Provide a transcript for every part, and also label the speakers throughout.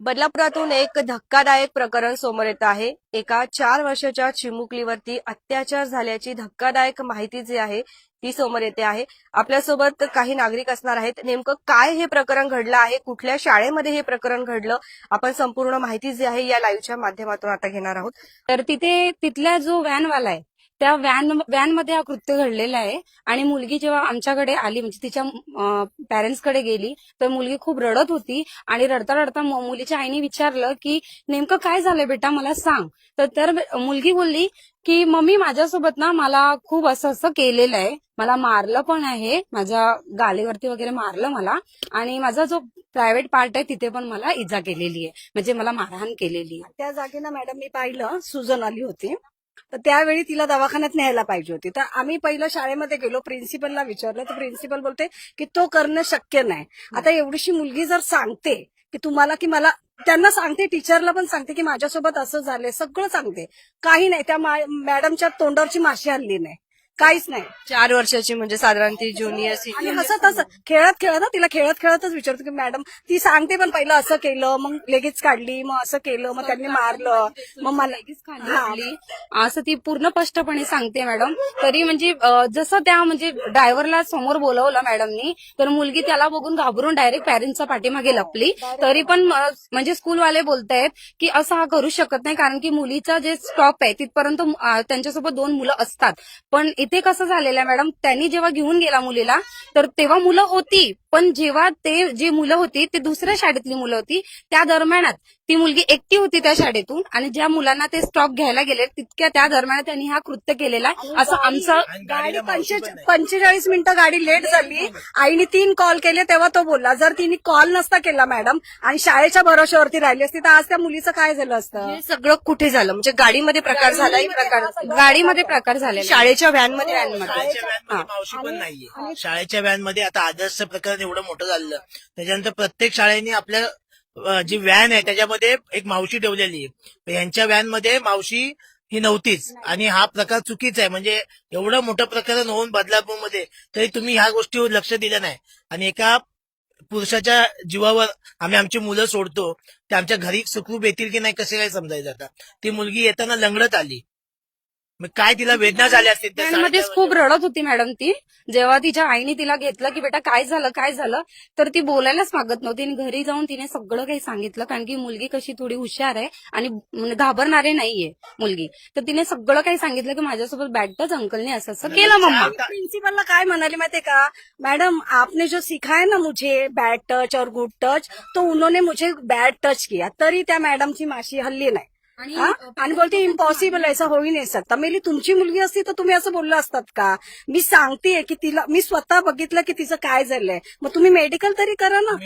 Speaker 1: बदलापुरातून एक धक्कादायक प्रकरण समोर येत आहे. एका चार वर्षाच्या चिमुकलीवरती अत्याचार झाल्याची धक्कादायक माहिती जी आहे ती समोर येते आहे. आपल्यासोबत काही नागरिक असणार आहेत. नेमकं काय हे प्रकरण घडलं आहे? कुठल्या शाळेमध्ये हे प्रकरण घडलं? आपण संपूर्ण माहिती जी आहे या लाईव्हच्या माध्यमातून आता घेणार आहोत.
Speaker 2: तर तिथे तिथला जो व्हॅनवाला आहे त्या व्हॅन व्हॅनमध्ये हा कृत्य घडलेला आहे. आणि मुलगी जेव्हा आमच्याकडे आली म्हणजे तिच्या पॅरेंट्सकडे गेली तर मुलगी खूप रडत होती. आणि रडता रडता मुलीच्या आईने विचारलं की नेमकं काय झालंय बेटा? मला सांग. तर तर मुलगी बोलली की मम्मी माझ्यासोबत ना मला खूप असं असं केलेलं आहे. मला मारलं पण आहे. माझ्या गालीवरती वगैरे मारलं मला. आणि माझा जो प्रायव्हेट पार्ट आहे तिथे पण मला इजा केलेली आहे. म्हणजे मला मारहाण केलेली आहे.
Speaker 3: त्या जागेनं मॅडम मी पाहिलं. सुजन आली होती. तर त्यावेळी तिला दवाखान्यात न्यायला पाहिजे होती. तर आम्ही पहिलं शाळेमध्ये गेलो प्रिन्सिपलला विचारलं. तर प्रिन्सिपल बोलते की तो करणं शक्य नाही. आता एवढीशी मुलगी जर सांगते की तुम्हाला की मला त्यांना सांगते टीचरला पण सांगते की माझ्यासोबत असं झालंय सगळं सांगते. काही नाही त्या मॅडमच्या तोंडावरची माशी हल्ली नाही. काहीच नाही.
Speaker 1: चार वर्षाची म्हणजे साधारण ती ज्युनियर
Speaker 3: आणि
Speaker 1: सिनियर
Speaker 3: हसत हसत खेळत खेळत ना तिला खेळत खेळतच विचारतो की मॅडम ती सांगते पण पहिलं असं केलं मग लगेच काढली मग असं केलं मग त्यांनी मारलं मग मला
Speaker 2: खाली असं ती पूर्ण स्पष्टपणे सांगते मॅडम. तरी म्हणजे अं, जसं त्या म्हणजे ड्रायव्हरला समोर बोलवलं मॅडमनी तर मुलगी त्याला बघून घाबरून डायरेक्ट पॅरेंट्सच्या पाठीमागे लपली. तरी पण म्हणजे स्कूलवाले बोलतायत की असं हा करू शकत नाही कारण की मुलीचा जे स्टॉप आहे तिथपर्यंत अं, त्यांच्यासोबत दोन मुलं असतात. पण ते कसं झालेलं आहे मॅडम? त्यांनी जेव्हा घेऊन गेला मुलीला तर तेव्हा मुलं होती. पण जेव्हा ते जी मुलं होती ते दुसऱ्या शाळेतली मुलं होती त्या दरम्यानात ती मुलगी एकटी होती त्या शाळेतून आणि ज्या मुलांना ते स्टॉप घ्यायला गेले तितक्या त्या दरम्यान त्यांनी हा कृत्य केलेला. आहे असं आमचं
Speaker 3: गाडी. पंचेचाळीस मिनिटं गाडी लेट झाली. आईने तीन कॉल केले तेव्हा तो बोलला जर तिने कॉल नसता केला मॅडम आणि शाळेच्या भरोश्यावरती राहिली असती तर आज त्या मुलीचं काय झालं असतं?
Speaker 1: हे सगळं कुठे झालं? म्हणजे गाडीमध्ये प्रकार झाला ही प्रकार
Speaker 2: गाडीमध्ये प्रकार आहे.
Speaker 1: शाळेच्या व्हॅनमध्ये
Speaker 4: शाळेच्या व्हॅनमध्ये मावशी पण नाहीये. शाळेच्या व्हॅनमध्ये आता आदर्श प्रकरण एवढं मोठं झालं त्याच्यानंतर प्रत्येक शाळेने आपल्या जी व्हॅन आहे त्याच्यामध्ये एक मावशी ठेवलेली आहे. यांच्या व्हॅनमध्ये मावशी ही नव्हतीच. आणि हा प्रकार चुकीचा आहे. म्हणजे एवढं मोठं प्रकरण होऊन बदलापूरमध्ये तरी तुम्ही ह्या गोष्टीवर लक्ष दिलं नाही. आणि एका पुरुषाच्या जीवावर आम्ही आमची मुलं सोडतो. ते आमच्या घरी सुखरूप येतील की नाही कसे काय समजायचं आता? ती मुलगी येताना लंगडत आली. मग काय तिला वेदना झाल्या असतील त्या
Speaker 2: मध्ये
Speaker 4: शाळेच्या
Speaker 2: खूप रडत होती मॅडम ती. जेव्हा तिच्या आईने तिला घेतलं की बेटा काय झालं? काय झालं? तर ती बोलायलाच मागत नव्हती आणि घरी जाऊन तिने सगळं काही सांगितलं कारण की मुलगी कशी थोडी हुशार आहे आणि म्हणजे घाबरणारे नाहीये मुलगी. तर तिने सगळं काही सांगितलं की माझ्यासोबत बॅट टच अंकलने असं असं केलं मम्मा.
Speaker 3: प्रिन्सिपलला काय म्हणाले माहितीये का? मैडम आपने जो सिखाया ना मुझे बैड टच और गुड टच तो उन्होंने मुझे बैड टच किया. तरी त्या मॅडमची माशी हल्ली नाही.
Speaker 2: आणि
Speaker 3: हा? आणि बोलते इम्पॉसिबल ऐसा होई नाही सकता मेली तुमची मुलगी असती तर तुम्ही असं बोललं असतात का? मी सांगतेय की तिला मी स्वतः बघितलं की तिचं काय झालंय. मग तुम्ही मेडिकल तरी करा ना.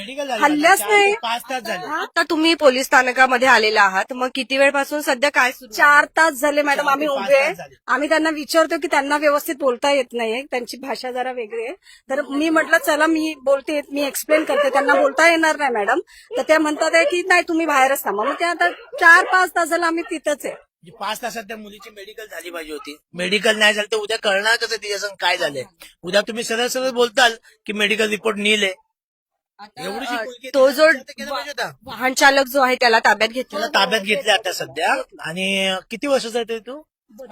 Speaker 3: हल्ल्याच नाही.
Speaker 4: पाच तास झाले.
Speaker 1: आता तुम्ही पोलीस स्थानकामध्ये आलेला आहात. मग किती वेळपासून सध्या काय?
Speaker 3: चार तास झाले मॅडम. आम्ही उभे. आम्ही त्यांना विचारतो की त्यांना व्यवस्थित बोलता येत नाहीये. त्यांची भाषा जरा वेगळी आहे. तर मी म्हटलं चला मी बोलते मी एक्सप्लेन करते. त्यांना बोलता येणार नाही मॅडम. तर त्या म्हणतात आहे की नाही तुम्ही बाहेरच थांबा. मग ते आता चार पाच तास झालं आम्ही तिथंच आहे.
Speaker 4: म्हणजे पाच तासात त्या मुलीची मेडिकल झाली पाहिजे होती. मेडिकल नाही झालं तर उद्या कळणार कसं तिच्या संग काय झालंय. उद्या तुम्ही सरळ सरळ बोलताल की मेडिकल रिपोर्ट नील एवढीशी मुलगी
Speaker 1: तो जो
Speaker 4: तिला केलं पाहिजे होता.
Speaker 1: वाहन चालक जो आहे त्याला ताब्यात घेतला
Speaker 4: तिला ताब्यात घेतलं आता सध्या. आणि किती वर्षाचा आहे तू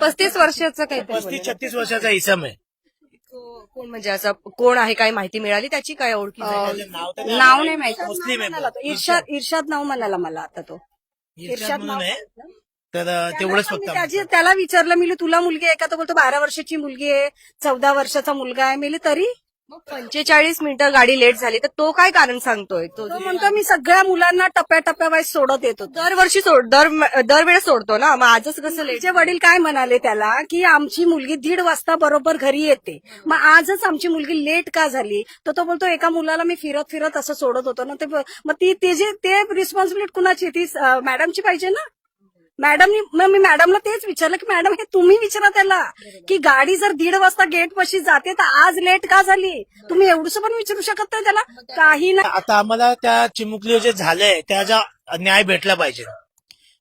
Speaker 2: पस्तीस वर्षाचं काहीतरी
Speaker 4: पस्तीस छत्तीस वर्षाचा इसम आहे.
Speaker 1: कोण म्हणजे असं कोण आहे काय माहिती मिळाली त्याची? काय ओळखी
Speaker 4: नाव
Speaker 2: नाव नाही माहिती.
Speaker 4: मुस्लिम आहे.
Speaker 3: तो. इर्षाद इर्षाद नाव म्हणाला मला आता तो.
Speaker 4: इर्षाद म्हणून आहे. तर तेवढंच
Speaker 3: मी
Speaker 4: फक्त
Speaker 3: त्याची त्याला विचारलं मी तुला मुलगी आहे का? तो बोलतो बारा वर्षाची मुलगी आहे चौदा वर्षाचा मुलगा आहे. मी तरी
Speaker 1: पंचेचाळीस मिनिटं गाडी लेट झाली तर तो काय कारण सांगतोय? तो
Speaker 3: तो म्हणतो मी सगळ्या मुलांना टप्प्याटप्प्यावाईज सोडत येतो
Speaker 1: दरवर्षी सोड दर दरवेळेस सोडतो ना? मग आजच कसं लेट
Speaker 3: तिचे वडील काय म्हणाले त्याला की आमची मुलगी दीड वाजता बरोबर घरी येते. मग आजच आमची मुलगी लेट का झाली? तर तो बोलतो एका मुलाला मी फिरत फिरत असं सोडत होतो ना. ते मग ती ते जे ते रिस्पॉन्सिबिलिटी कुणाची ती मॅडमची पाहिजे ना? मॅडमनी मग मी मॅडमला तेच विचारलं की मॅडम हे तुम्ही विचारा त्याला की गाडी जर दीड वाजता गेट पशी जाते तर आज लेट का झाली? तुम्ही एवढंच पण विचारू शकत नाही त्याला? काही नाही.
Speaker 4: आता आम्हाला त्या चिमुकली जे झालंय त्याचा न्याय भेटला पाहिजे.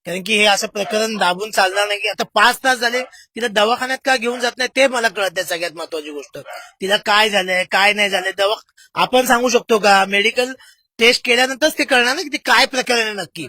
Speaker 4: कारण की हे असं प्रकरण दाबून चालणार नाही की आता पाच तास झाले तिला दवाखान्यात का घेऊन जात नाही ते मला कळत नाही सगळ्यात महत्वाची गोष्ट. तिला काय झालंय काय नाही झालंय दवा आपण सांगू शकतो का? मेडिकल टेस्ट केल्यानंतरच ते कळणार ना की ते काय प्रकरण आहे नक्की.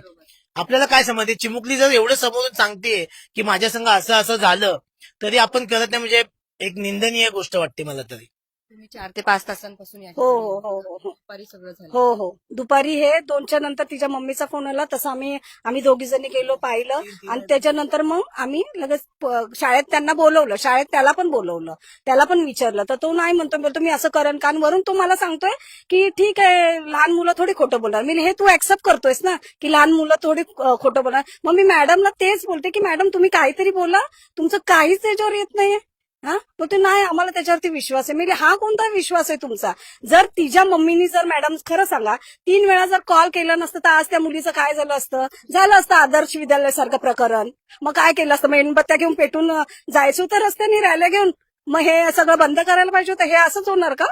Speaker 4: आपल्याला काय समजते? चिमुकली जर एवढं समोरून सांगते की माझ्या संग असं असं झालं तरी आपण करत नाही. म्हणजे एक निंदनीय गोष्ट वाटते मला तरी.
Speaker 1: तुम्ही चार ते पाच तासांपासून या
Speaker 3: हो
Speaker 1: ठिकाणी
Speaker 3: हो हो हो. हो
Speaker 1: दुपारी सगळं झालं.
Speaker 3: हो हो. दुपारी हे दोनच्या नंतर तिच्या मम्मीचा फोन आला तसं आम्ही आम्ही दोघी जणी गेलो पाहिलं. आणि त्याच्यानंतर मग आम्ही लगेच प- शाळेत त्यांना बोलवलं. शाळेत त्याला पण बोलवलं. त्याला पण विचारलं. तर तो नाही म्हणतो बोलतो मी असं करेन कारण वरून तो मला सांगतोय की ठीक आहे लहान मुलं थोडी खोटं बोलणार. मी हे तू ऍक्सेप्ट करतोयस ना की लहान मुलं थोडी अं, खोटं बोलणार? मग मी मॅडमला तेच बोलते की मॅडम तुम्ही काहीतरी बोला. तुमचं काहीच त्याच्यावर येत नाहीये. हा? मग ते नाही आम्हाला त्याच्यावरती विश्वास आहे. म्हणजे हा कोणता विश्वास आहे तुमचा? जर तिच्या मम्मीनी जर मॅडम खरं सांगा तीन वेळा जर कॉल केला नसतं तर आज त्या मुलीचं काय झालं असतं? झालं असतं आदर्श विद्यालयासारखं प्रकरण. मग काय केलं असतं? मेणबत्त्या घेऊन पेटून जायचं तर रस्त्याने रॅल्या घेऊन? मग हे सगळं बंद करायला पाहिजे होतं? हे असंच होणार का?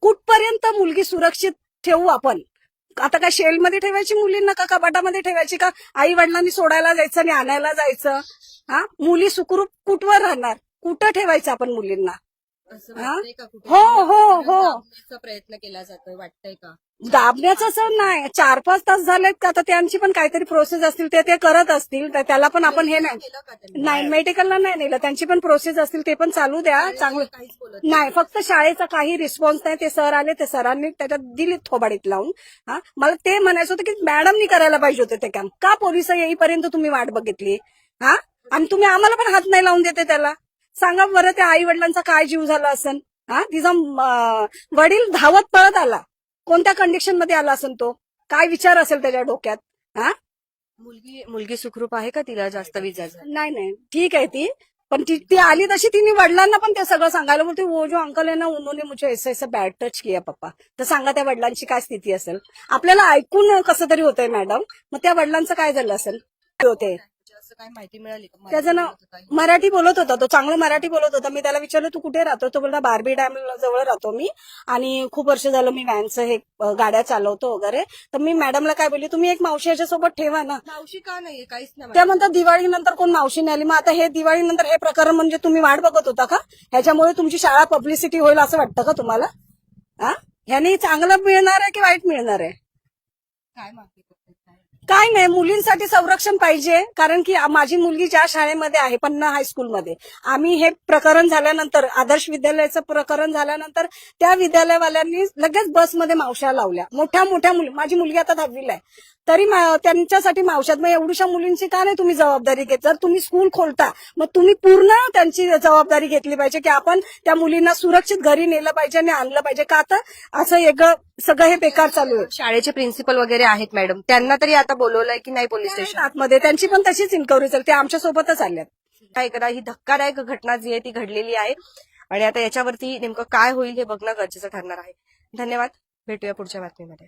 Speaker 3: कुठपर्यंत मुलगी सुरक्षित ठेवू आपण? आता काय शेलमध्ये ठेवायची मुलींना का? कपाटामध्ये ठेवायची का? आई वडिलांनी सोडायला जायचं आणि आणायला जायचं? हा? मुली सुखरूप कुठवर राहणार? कुठं ठेवायचं आपण मुलींना?
Speaker 1: असं
Speaker 3: हा?
Speaker 1: कुठे?
Speaker 3: हो, हो, हो.
Speaker 1: प्रयत्न केला जातोय वाटतंय का?
Speaker 3: दाबण्याचं असं नाही. चार पाच तास झालेत का? आता त्यांची पण काहीतरी प्रोसेस असतील ते ते करत असतील तर त्याला पण आपण हे नाही.
Speaker 1: केलं का त्यांनी?
Speaker 3: नाही मेडिकलला नाही नेलं. त्यांची पण प्रोसेस असतील ते पण चालू द्या. चांगलं.
Speaker 1: काहीच बोलत
Speaker 3: नाही. फक्त शाळेचा काही रिस्पॉन्स नाही. ते सर आले ते सरांनी त्याच्यात दिली थोबाडीत लावून. हा? मला ते म्हणायचं होतं की मॅडमनी करायला पाहिजे होते ते काम. का पोलीस येईपर्यंत तुम्ही वाट बघितली? हा? आणि तुम्ही आम्हाला पण हात नाही लावून देते त्याला. सांगा बरं त्या आई वडिलांचा काय जीव झाला असेल हा? तिचा वडील धावत पळत आला. कोणत्या कंडिशनमध्ये आला असेल तो? काय विचार असेल त्याच्या डोक्यात? हा?
Speaker 1: मुलगी मुलगी सुखरूप आहे का तिला जास्त विजा झाली
Speaker 3: नाही नाही. ठीक आहे ती. पण ती ती आली तशी तिने वडिलांना पण ते सगळं सांगायला बोलते वो जो अंकल आहे ना उन्होंने मुझे ऐसा ऐसा बॅड टच किया पप्पा. तर सांगा त्या वडिलांची काय स्थिती असेल. आपल्याला ऐकून कसं तरी होतंय मॅडम मग त्या वडिलांचं काय झालं असेल? होते
Speaker 1: असं काय माहिती मिळाली का?
Speaker 3: त्याचं नाव
Speaker 1: का?
Speaker 3: मराठी बोलत होता तो चांगलं मराठी बोलत होता. मी त्याला विचारलं तू कुठे राहतो? तो बोलला बार्बी डॅम जवळ राहतो मी आणि खूप वर्ष झालं मी व्हॅनचं हे गाड्या चालवतो वगैरे. तर मी मॅडमला काय बोलली तुम्ही एक मावशी याच्यासोबत ठेवा ना.
Speaker 1: मावशी का नाहीये? काहीच नाही
Speaker 3: त्या म्हणतात दिवाळीनंतर कोण मावशी नाही आली. मग आता हे दिवाळीनंतर हे प्रकरण म्हणजे तुम्ही वाट बघत होता का? ह्याच्यामुळे तुमची शाळा पब्लिसिटी होईल असं वाटतं का तुम्हाला? हा ह्यानी चांगलं मिळणार आहे की वाईट मिळणार आहे?
Speaker 1: काय माहिती? काय?
Speaker 3: नाही मुलींसाठी संरक्षण पाहिजे कारण की माझी मुलगी ज्या शाळेमध्ये आहे पन्ना हायस्कूलमध्ये आम्ही हे प्रकरण झाल्यानंतर आदर्श विद्यालयाचं प्रकरण झाल्यानंतर त्या विद्यालयवाल्यांनी लगेच बसमध्ये मावश्या लावल्या. मोठ्या मोठ्या मुली माझी मुलगी आता दहावीला आहे. तरी त्यांच्यासाठी मावशात मग एवढ्याशा मुलींची का नाही तुम्ही जबाबदारी घेत? जर तुम्ही स्कूल खोलता मग तुम्ही पूर्ण त्यांची जबाबदारी घेतली पाहिजे की आपण त्या मुलींना सुरक्षित घरी नेलं पाहिजे आणि आणलं पाहिजे. का तर असं एक सगळं हे बेकार चालू आहे.
Speaker 1: शाळेचे प्रिन्सिपल वगैरे आहेत मॅडम. त्यांना तरी आता बोलवलंय की नाही पोलीस स्टेशन?
Speaker 3: आतमध्ये. त्यांची पण तशीच इन्क्वायरी चालते. ते आमच्या सोबतच आल्यात.
Speaker 1: काय करा ही धक्कादायक घटना जी आहे ती घडलेली आहे. आणि आता याच्यावरती नेमकं काय होईल हे बघणं गरजेचं ठरणार आहे. धन्यवाद. भेटूया पुढच्या बातमीमध्ये.